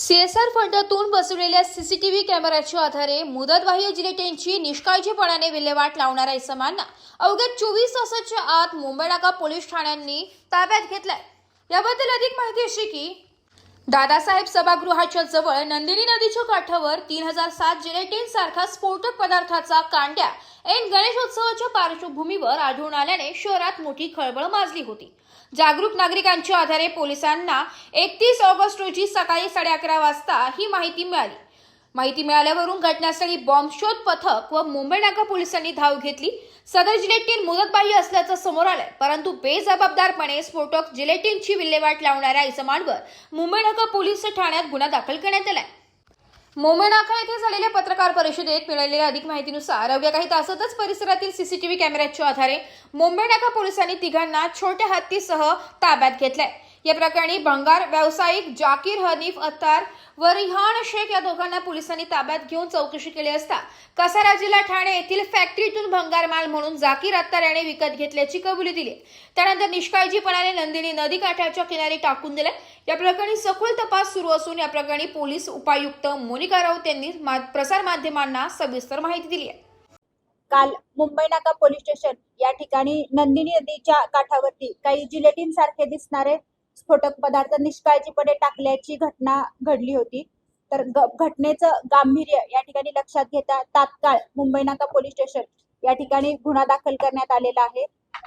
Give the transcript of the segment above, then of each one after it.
CSR फंडातून बसवलेल्या CCTV कॅमेऱ्याच्या आधारे मुदतबाह्य जिलेटेंची निष्काळजीपणाने विल्हेवाट लावणाऱ्या इसमांना अवघ्या चोवीस तासाच्या आत मुंबई नाका पोलीस ठाण्यांनी ताब्यात घेतलाय. याबद्दल अधिक माहिती अशी की दादासाहेब सभागृहाच्या जवळ नंदिनी नदीच्या काठावर तीन हजार सात जिलेटिन सारखा स्फोटक पदार्थाचा कांड्या ऐन गणेशोत्सवाच्या पार्श्वभूमीवर आढळून आल्याने शहरात मोठी खळबळ माजली होती. जागरूक नागरिकांच्या आधारे पोलिसांना एकतीस ऑगस्ट रोजी सकाळी साडे अकरा वाजता ही माहिती मिळाली. माहिती मिळाल्यावरून घटनास्थळी बॉम्ब शोध पथक व मुंबई नाका पोलिसांनी धाव घेतली. सदर जिलेटिन मुदतबाह्य असल्याचं समोर आलंय परंतु बेजबाबदारपणे स्फोटक जिलेटिनची विल्हेवाट लावणाऱ्या इसमांवर मुंबई नाका पोलीस ठाण्यात गुन्हा दाखल करण्यात आलाय. मुंबई येथे झालेल्या पत्रकार परिषदेत मिळालेल्या अधिक माहितीनुसार अवघ्या काही तासातच परिसरातील सीसीटीव्ही कॅमेऱ्याच्या आधारे मुंबई नाका पोलिसांनी तिघांना छोट्या हत्तीसह ताब्यात घेतलंय. या प्रकरणी भंगार व्यावसायिक जाकीर हनीफ अत्तार व रिहान शेख या दोघांना पोलिसांनी ताब्यात घेऊन चौकशी केली असता कसारा जिल्हा ठाणे येथील फॅक्टरीतून भंगार माल म्हणून जाकीर अत्तार याने विकत घेतल्याची कबुली दिली. त्यानंतर निष्काळजीपणाने नंदिनी नदी काठाच्या किनारी टाकून दिले. या प्रकरणी सखोल तपास सुरू असून या प्रकरणी पोलीस उपायुक्त मोनिका राऊत यांनी प्रसारमाध्यमांना प्रसार माध्यमांना सविस्तर माहिती दिली आहे. काल मुंबई नाका पोलीस स्टेशन या ठिकाणी नंदिनी नदीच्या काठावरती काही जिलेटिन सारखे दिसणारे स्फोटक पदार्थ निष्काळजीपणे टाकल्याची घटना घडली होती. तर घटनेचं गांभीर्य या ठिकाणी लक्षात घेता तात्काळ मुंबई नाका पोलीस स्टेशन या ठिकाणी गुन्हा दाखल करण्यात आलेला आहे.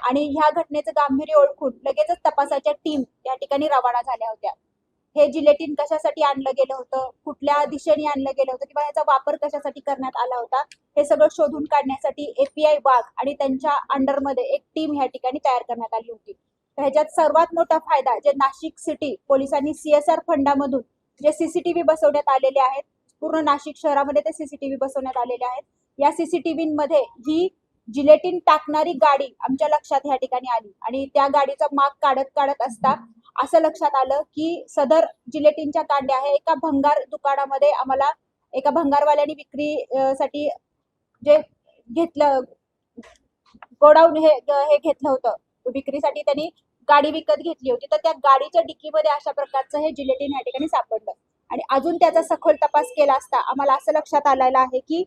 आणि ह्या घटनेचं गांभीर्य ओळखून लगेचच तपासाच्या टीम या ठिकाणी रवाना झाल्या होत्या. हे जिलेटिन कशासाठी आणलं गेलं होतं? कुठल्या दिशेने आणलं गेलं होतं? किंवा याचा वापर कशासाठी करण्यात आला होता? हे सगळं शोधून काढण्यासाठी एपीआय वाघ आणि त्यांच्या अंडरमध्ये एक टीम या ठिकाणी तयार करण्यात आली होती. ह्याच्यात सर्वात मोठा फायदा जे नाशिक सिटी पोलिसांनी सीएसआर फंडामधून जे सीसीटीव्ही बसवण्यात आलेले आहेत पूर्ण नाशिक शहरामध्ये ते सीसीटीव्ही बसवण्यात आलेले आहेत. या सीसीटीव्ही मध्ये ही जिलेटिन टाकणारी गाडी आमच्या लक्षात ह्या ठिकाणी आली. आणि त्या गाडीचा माग काढत काढत असता असं लक्षात आलं की सदर जिलेटिनच्या कांड्या हे एका भंगार दुकानामध्ये आम्हाला एका भंगारवाल्याने विक्री साठी जे घेतलं गोडाऊन हे हे घेतलं होतं. विक्रीसाठी त्यांनी गाडी विकत घेतली होती तर त्या गाडीच्या डिक्कीमध्ये अशा प्रकारचं हे जिलेटिन या ठिकाणी सापडलं. आणि अजून त्याचा सखोल तपास केला असता आम्हाला असं लक्षात आलेलं आहे की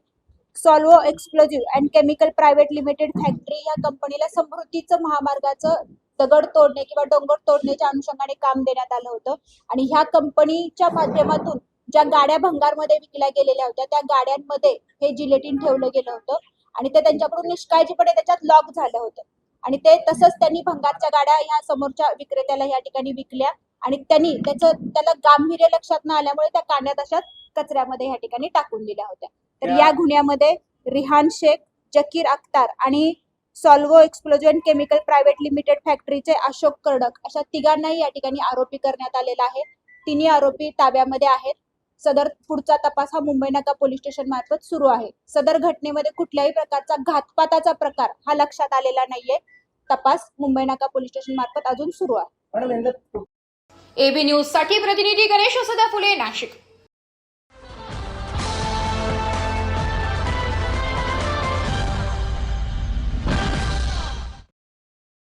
Solvo explosive and chemical private limited factory या कंपनीला समृद्धीचं महामार्गाचं दगड तोडणे किंवा डोंगर तोडण्याच्या अनुषंगाने काम देण्यात आलं होतं. आणि ह्या कंपनीच्या माध्यमातून ज्या गाड्या भंगारमध्ये विकल्या गेलेल्या होत्या त्या गाड्यांमध्ये हे जिलेटिन ठेवलं गेलं होतं. आणि ते त्यांच्याकडून निष्काळजीपणे त्याच्यात लॉक झालं होतं. आणि ते तसंच त्यांनी भंगारच्या गाड्या ह्या समोरच्या विक्रेत्याला या ठिकाणी विकल्या. आणि त्यांनी त्याचं त्याला गांभीर्य लक्षात न आल्यामुळे त्या कांड्या तशाच कचऱ्यामध्ये ह्या ठिकाणी टाकून दिल्या होत्या. तर या गुन्ह्यामध्ये रिहान शेख जकीर अख्तार आणि Solvo explosion chemical private limited फॅक्टरीचे Ashok Kardak अशा तिघांनाही या ठिकाणी आरोपी करण्यात आलेला आहे. तिन्ही आरोपी ताब्यामध्ये आहेत. सदर पुढचा तपास हा मुंबई नाका पोलीस स्टेशन मार्फत सुरू आहे. सदर घटनेमध्ये कुठल्याही प्रकारचा घातपाताचा प्रकार हा लक्षात आलेला नाहीये. तपास मुंबई नाका पोलीस स्टेशन मार्फत अजून सुरू आहे. एबी न्यूजसाठी प्रतिनिधी गणेश सदा फुले नाशिक.